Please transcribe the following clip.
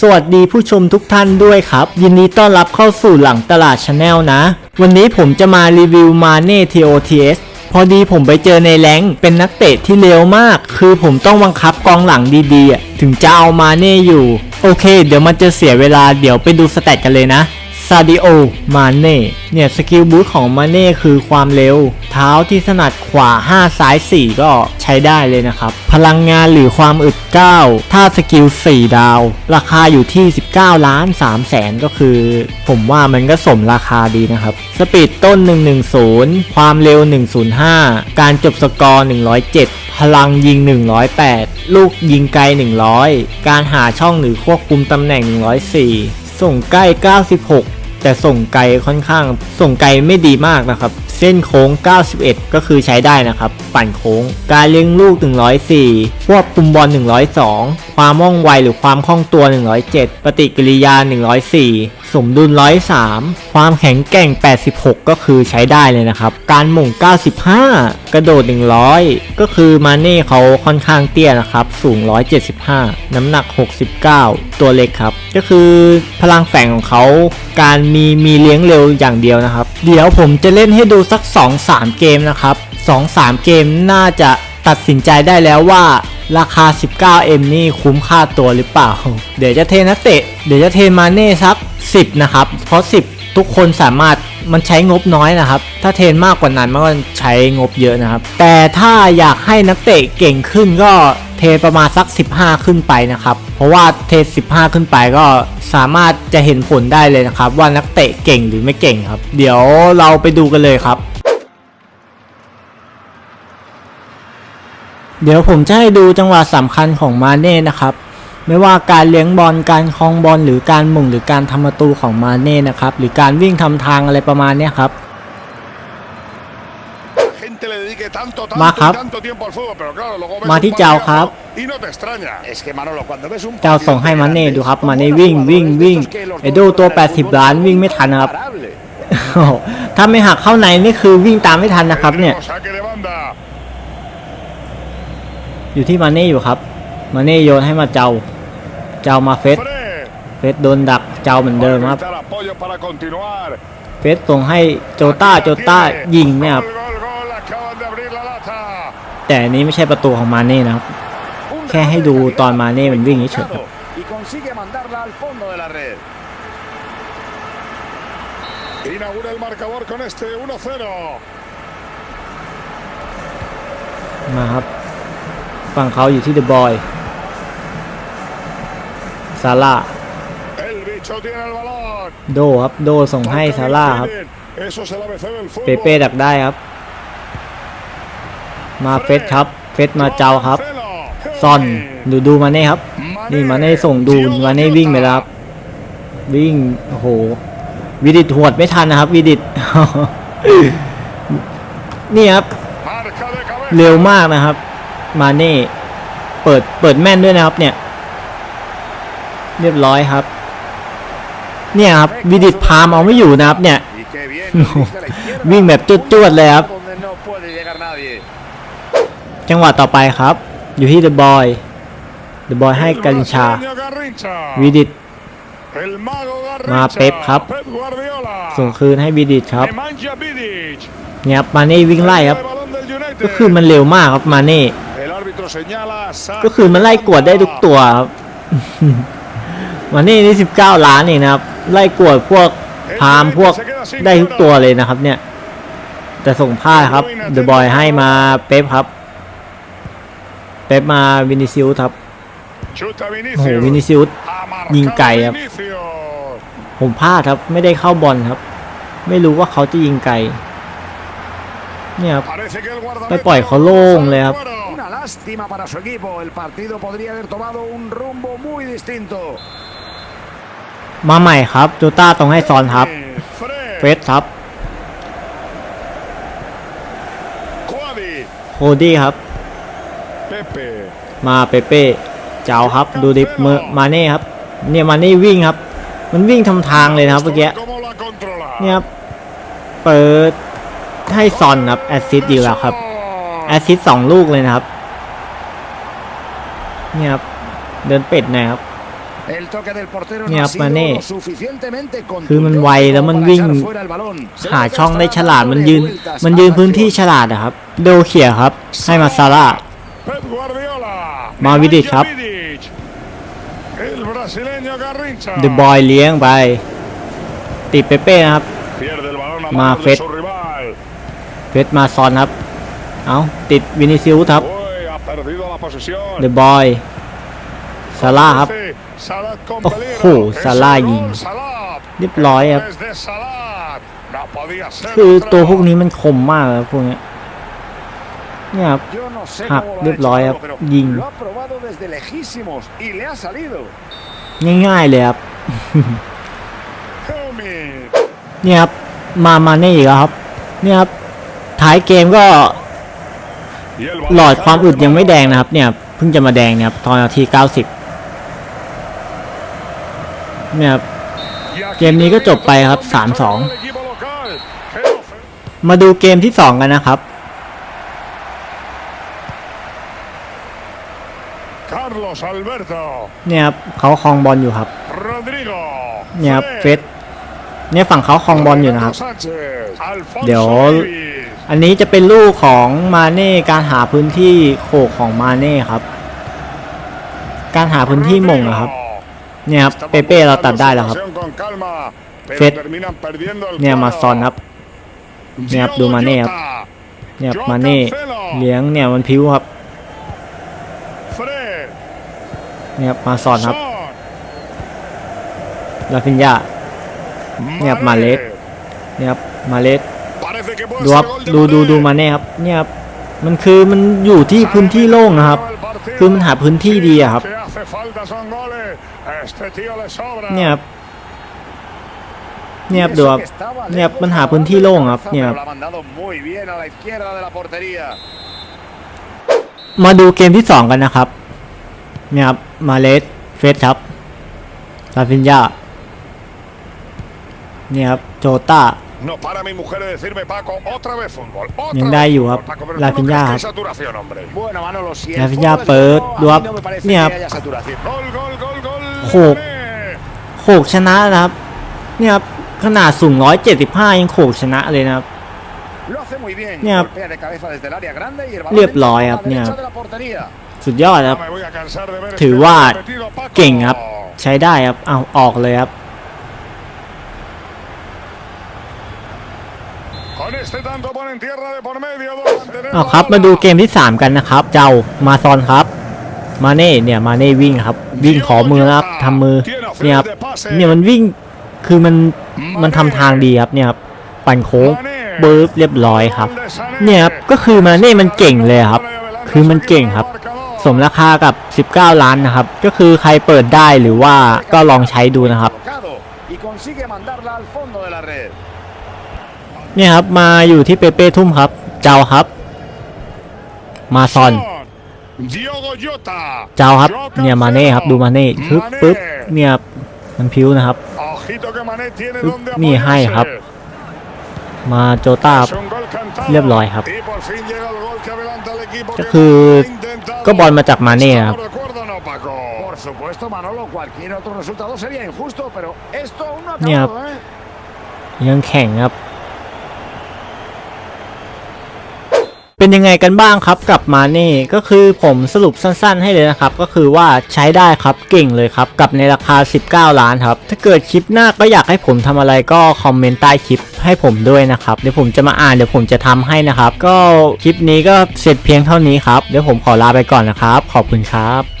สวัสดีผู้ชมทุกท่านด้วยครับ ยินดีต้อนรับเข้าสู่หลังตลาดชาแนลนะ วันนี้ผมจะมารีวิวมาเน่ TOTS พอดีผมไปเจอในแรงเป็นนักเตะที่เร็วมาก คือผมต้องบังคับกองหลังดีๆ ถึงจะเอามาเน่อยู่ โอเค เดี๋ยวมันจะเสียเวลาเดี๋ยวไปดูสแตทกันเลยนะซาดิโอ มาเน่ เนี่ย สกิลบูทของมาเน่คือความเร็ว เท้าที่ถนัดขวา 5 ซ้าย 4 ก็ใช้ได้เลยนะครับ พลังงานหรือความอึด 9 ถ้าสกิล 4 ดาว ราคาอยู่ที่ 19 ล้าน3แสนก็คือ ผมว่ามันก็สมราคาดีนะครับ สปีดต้น 110 ความเร็ว 105 การจบสกอร์ 107พลังยิง 108 ลูกยิงไกล 100 การหาช่องหรือควบคุมตำแหน่ง 104 ส่งใกล้ 96 แต่ส่งไกลค่อนข้าง ส่งไกลไม่ดีมากนะครับ เส้นโค้ง 91 ก็คือใช้ได้นะครับ ปั่นโค้ง การเลี้ยงลูก 104 ควบคุมบอล 102 ความว่องไวหรือความคล่องตัว 107 ปฏิกิริยา 104 สมดุล 103 ความแข็งแกร่ง 86 ก็คือใช้ได้เลยนะครับ การหม่ง 95 กระโดด 100 ก็คือมาเน่เขาค่อนข้างเตี้ยนะครับ สูง 175 น้ำหนัก 69 ตัวเล็กครับ ก็คือพลังแฝงของเขา การมีมีเลี้ยงเร็วอย่างเดียวนะครับ เดี๋ยวผมจะเล่นให้ดูสัก 2-3 เกมนะครับ2-3 เกมน่าจะตัดสินใจได้แล้วว่าราคา 19M นี่คุ้มค่าตัวหรือเปล่า เดี๋ยวจะเทนักเตะ เดี๋ยวจะเทมาเน่สัก 10 นะครับ เพราะ 10 ทุกคนสามารถมันใช้งบน้อยนะครับ ถ้าเทนมากกว่านั้นมันก็ใช้งบเยอะนะครับ แต่ถ้าอยากให้นักเตะเก่งขึ้นก็ เทประมาณสัก 15 ขึ้นไปนะครับ เพราะว่าเท 15 ขึ้นไปก็สามารถจะเห็นผลได้เลยนะครับ ว่านักเตะเก่งหรือไม่เก่งครับ เดี๋ยวเราไปดูกันเลยครับเดี๋ยวผมจะให้ดูจังหวะสำคัญของมาเน่นะครับ ไม่ว่าการเลี้ยงบอลการคลองบอลหรือการหม่งหรือการทำประตูของมาเน่นะครับ หรือการวิ่งทำทางอะไรประมาณนี้ครับ มาครับ y tanto tiempo al fútbol, pero claro, luego ves มา un ที่เจ้าครับ partidazo y no te extraña. Es que Manolo, cuando ves un เจ้าส่งให้มาเน่ดูครับมาเน่วิ่งวิ่งวิ่งเอโดตัว 80 ล้านวิ่งไม่ทันนะครับโอ้โหถ้าไม่หักเข้าในนี่คือวิ่งตามไม่ทันนะครับ เนี่ย Tenemos saque de banda. อยู่ที่มาเน่อยู่ครับมาเน่โยนให้มาเจ้า เจ้ามาเฟส Fred. เฟสโดนดักเจ้าเหมือนเดิมครับ Ahorita el apoyo para continuar. เฟสส่งให้โจต้าโจต้ายิงเนี่ยครับ แต่อันนี้ไม่ใช่ประตูของมาเน่นะครับ Un แค่ให้ดูตอนมาเน่มันวิ่งเฉยๆครับ y consigue mandarla al fondo de la red. Inaugura el marcador con este 1-0. มาครับฝั่งเขาอยู่ที่เดอะบอยซาร่า El bicho tiene el balón. โดครับ โดส่งให้ซาร่าครับ Eso es el ABC del fútbol. เปเป้ดักได้ครับ มาเฟสครับ เฟสมาเจ้าครับ ซอนดูดูมาเน่ครับ นี่มาเน่ส่งดูมาเน่วิ่งไปแล้วครับ วิ่งโอ้โหวิดิตหวดไม่ทันนะครับ วิดิตนี่ครับ เร็วมากนะครับ มาเน่เปิดเปิดแม่นด้วยนะครับ เนี่ย เรียบร้อยครับ เนี่ยครับวิดิตพามเอาไม่อยู่นะครับ เนี่ยวิ่งแบบจวดๆเลยครับ จังหวะต่อไปครับ อยู่ที่เดอะบอยเดอะบอยให้กัญชา El brasileño Garrincha. วิดิตมาเป๊ปครับ ส่งคืนให้วิดิตครับเนี่ยครับมาเน่วิ่งไล่ครับ ก็คือมันเร็วมากครับมาเน่ก็คือมันไล่กวดได้ทุกตัวครับมาเน่นี่สิบเก้าล้านนี่นะครับ ไล่กวดพวกพามพวกได้ทุกตัวเลยนะครับ เนี่ย แต่ส่งพลาดครับเดอะบอยให้มาเป๊ปครับ เป๊ปมาวินิซิอุสครับ Chuta โอ้โห Vinicius. วินิซิอุส Ha marcado ยิงไกลครับ Vinicius. ผมพลาดครับไม่ได้เข้าบอลครับ ไม่รู้ว่าเขาจะยิงไกลเนี่ยครับ Parece que el guardameta ไปปล่อยเขาโล่งเลยครับ Bueno. Una lástima para su equipo. El partido podría haber tomado un rumbo muy distinto. มาใหม่ครับโจต้าต้องให้ซอนครับ Fred. เฟสครับ Cuadi. โคดี้ครับ Pepe. มาเปเป้เจ้าครับดูดิเมอร์มาเน่ครับเนี่ยมาเน่วิ่งครับ มันวิ่งทำทางเลยนะครับเมื่อกี้ ¿Cómo la controla? เนี่ยครับเปิดให้ซอนครับแอสซิสต์อีกแล้วครับแอสซิสต์สองลูกเลยนะครับเนี่ยครับเดินเป็ดหนะครับ El toque del portero no Mira, ha sido Mané. lo suficientemente คือมัน contundente ไวแล้วมัน como วิ่ง para echar fuera el balón. Se หา lo ช่องได้ está ฉลาด dando มันยืน vueltas มันยืน al พื้นที่ arquero. ฉลาดอะครับ โดเขียครับ ให้มาซาร่า Pep Guardiola. Ma Vidic, Nemanja ครับ Vidic. El brasileño Garrincha. เดอะบอยเลี้ยงไป ติดเปเป้นะครับ Pierde el balón a Ma manos de Fed. su rival. เฟสมาซอนครับ เอาติดวินิซิอุสครับ Uy, ha perdido la posesión. เดอะบอยซาร่าครับ Salah con Oh, peligro. Es Salah un gol, ยิง Salah. เรียบร้อยครับ Desde Salah. No podía ser คือ otra. ตัวพวกนี้มันคมมากเลยพวกเนี้ย เนี่ยครับ Yo no sé Ah, cómo lo ha เรียบ hecho ร้อยค Pablo, รับ pero ยิง lo ha probado desde lejísimos y le ha salido. ง่ายๆเลยครับ Helmi. เนี่ยครับมามาเน่อีกแล้วครับ เนี่ยครับท้ายเกมก็ Y el หลอด balón ความอึดยังไม่แดง sale นะครับ เนี่ยเพิ่งจะมาแดงเนี่ยครับตอนนาที90เนี่ยครับ Y aquí เกมนี้ก็จบไปครับ comienza el 3-2 gol del equipo local. Qué ofen- มาดูเกมที่2กันนะครับ Carlos Alberto. เนี่ยครับเขาครองบอลอยู่ครับ Rodrigo. เนี่ยครับ Fred. เฟสเนี่ยฝั่งเขาครองบอลอยู่นะครับ Renato Sánchez. Alfonso เดี๋ยว Davies. อันนี้จะเป็นลูกของมาเน่การหาพื้นที่โขกของมาเน่ครับ การหาพื้นที่หม่งอะครับ เนี่ยครับเปเป้เราตัดได้แล้วครับ Con calma, pero Fed. terminan perdiendo el เนี่ยมา cuadro. ซอนครับ เนี่ยครับดูมาเน่ครับ Jota. เนี่ยมาเน่เลี้ยงเนี่ยมันพิ้วครับ นี่ยครับมาซอนครับ Son. ลาฟินยาเนี่ยครับมาเลส Mané. เนี่ยครับมาเลส Parece que puede ดูครับ ser gol de ดูดู Mané. ดูมาเน่ครับเนี่ยครับมันคือมันอยู่ที่พื้นที่โล่งนะครับ คือมันหาพื้นที่ดีอะครับ Que hace falta son goles. Este tío le sobra. เนี่ยครับเนี่ยครับ Y ดู eso ครับ que estaba เนี่ยครับ lejos มันหา la พื้นที่ banda โล่ง de ครับ cabeza, เนี่ยค pero รับ la ha mandado muy bien a la izquierda de la portería. มาดูเกมที่2กันนะครับเนี่ยครับ มาเลสเฟสครับลาฟินยาเนี่ยครับโจต้า No para mi mujer de decirme, Paco, otra vez fútbol. Otra ยัง vez ได้อยู่ครับ fútbol, Paco, pero ลา tú no ฟิน crees ยา que ค hay รับ saturación, hombre. Bueno, Manolo, si el La fútbol Villa es Bird, bueno, a Duap, mí no me parece Mira. que haya saturación. Gol, gol, gol, gol. Joder. Mané. โขกชนะนะครับ เนี่ยครับขนาดสูง175 ยังโขกชนะเลยนะครับ Lo hace muy bien. Mira. Golpea de cabeza desde el área grande y el balón เรียบ entra ร้อย por ครับ la เนี่ย derecha de la portería. สุดยอดครับ ถือว่าเก่งครับ ใช้ได้ครับ เอาออกเลยครับ เอาครับมาดูเกมที่ 3 กันนะครับ เจ้ามาซอนครับ มาเน่เนี่ยมาเน่วิ่งครับ วิ่งขอมือครับทำมือเนี่ยครับเนี่ยมันวิ่งคือมันมันทำทางดีครับเนี่ยครับปั่นโค้งเบิร์ฟเรียบร้อยครับ เนี่ยครับก็คือมาเน่มันเก่งเลยครับ คือมันเก่งครับ สมราคากับ 19 ล้านนะครับ ก็คือใครเปิดได้หรือว่าก็ลองใช้ดูนะครับ Tocado Y consigue mandarla al fondo de la red. เนี่ยครับมาอยู่ที่เปเป้ทุ่มครับ เจ้าครับ มาซอน Diogo Jota. เจ้าครับ Joao เนี่ยมาเน่ครับดูมาเน่ปึ๊บ Mané. ปึ๊บเนี่ยครับมันพิ้วนะครับ Ojito que Mané tiene Uf, donde ni hay, apoyarse. ครับ มาโจต้าครับ Es un gol cantado. เรียบร้อยครับ Y por fin llega el gol que adelanta al equipo ก็ que คือ ha intentado. ก็บอลมาจากมาเน่ครับ ¿Estamos de acuerdo o no, Paco? Por supuesto, Manolo, cualquier otro resultado sería injusto, pero esto aún no ha Mira. acabado, ¿eh? ยังแข่งครับ เป็นยังไงกันบ้างครับกับมาเน่ก็คือผมสรุปสั้นๆให้เลยนะครับ ก็คือว่าใช้ได้ครับเก่งเลยครับกับในราคา 19 ล้านครับ ถ้าเกิดคลิปหน้าก็อยากให้ผมทำอะไรก็คอมเมนต์ใต้คลิปให้ผมด้วยนะครับเดี๋ยวผมจะมาอ่านเดี๋ยวผมจะทำให้นะครับ ก็คลิปนี้ก็เสร็จเพียงเท่านี้ครับเดี๋ยวผมขอลาไปก่อนนะครับ ขอบคุณครับ